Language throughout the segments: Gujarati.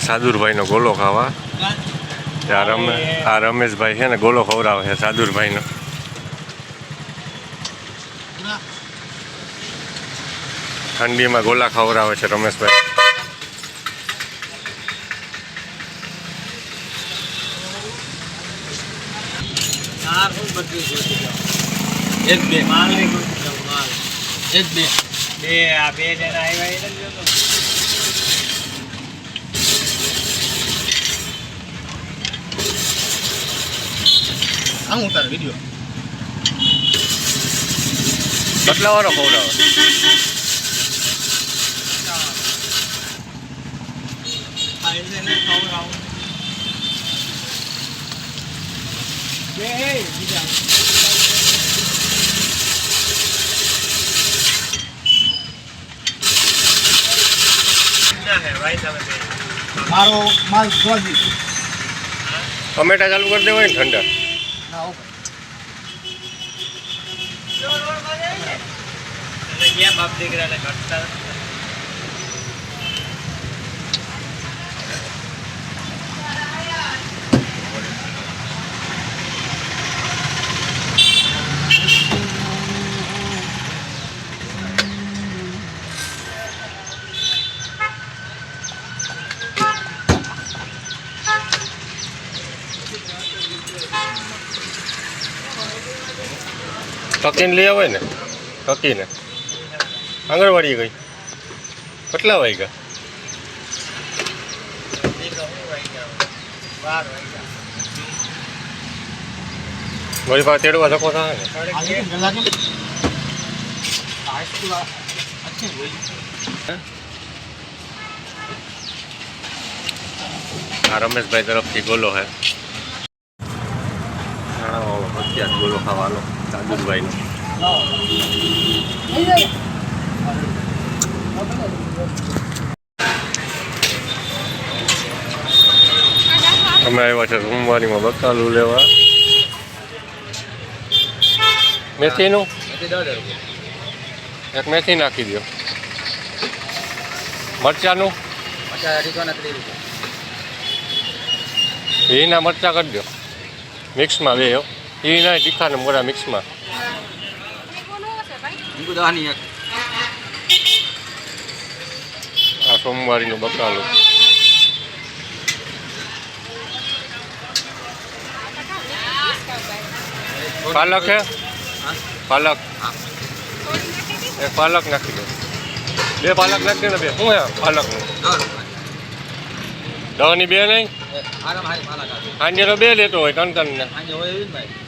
સાદુરભાઈનો ગોલો ખાવા. આ રમે આ રમેશભાઈ છે ને ગોલો ખવડાવે છે સાદુરભાઈનો. ઠંડીમાં ગોલા ખવડાવે છે રમેશભાઈ. એક બે. માલ નહીં ગોતી જાઉં, માલ. એક બે. બે આ બે જણા આવ્યા એ આમ ઉતાર વીડિયો કેટલા વાળો ખવડાવે. હે, હે. મારો માલ સ્વાદી ટમેટા ચાલુ કરી દેવાય ને ઠંડા. ના? ઓકે ક્યાં બાપ દીકરાને ઘટતા? कक्की ने लिया ने कक्की ने आंगनवाड़ी गई कटला वही का वही पास तेरे वाला कौन है रमेश भाई तरफ़ की गोलो है गोलो खावा लो સાદુરભાઈનો અમે આવ્યા છે સોમવારીમાં બકાલું લેવા. મેથીનું? એક મેથી નાખી દો મરચાનું? ઘીના મરચા કરી દો મિક્સમાં બે હો એના તીખાને મોરા મિક્સમાં આ સોમવારીનું બકાલું પાલક હે પાલક એ પાલક નાખી દો બે પાલક નાખી દો ને બે શું હે પાલકનું દવાની બે નહીં તો બે લેતો હોય ત્રણ ત્રણ ને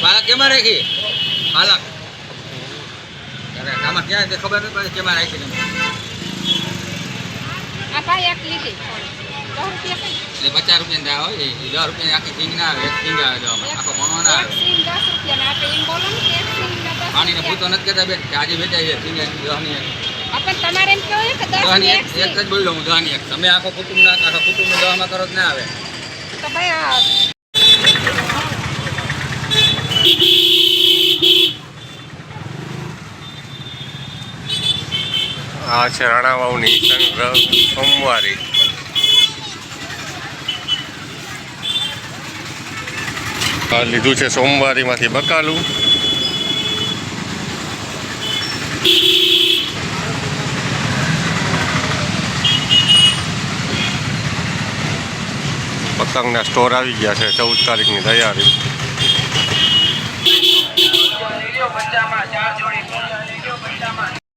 પાલક કેમાં રાખી. બાળક આમાં ક્યાં ખબર નથી પડે કેમાં રાખી એટલે પચાસ રૂપિયા ના હોય એ દસ રૂપિયા આખી સિંગ ના આવે એક સિંગ આવે આખો ભણવા ના આવે. પાણીને ભૂતો નથી કહેતા બેન કે આજે વેચાય છે સિંગ દહની એક. જ બોલ્યો હું દહની એક. તમે આખો કુટુંબ ના આખા કુટુંબ દહમાં કરો જ ના આવે? આ છે રાણાવાવની સંગ્રહ સોમવારી. લીધું છે સોમવારીમાંથી બકાલું. પતંગના સ્ટોર આવી ગયા છે ચૌદ તારીખની તૈયારી. બચ્ચામાં ચાર જોડી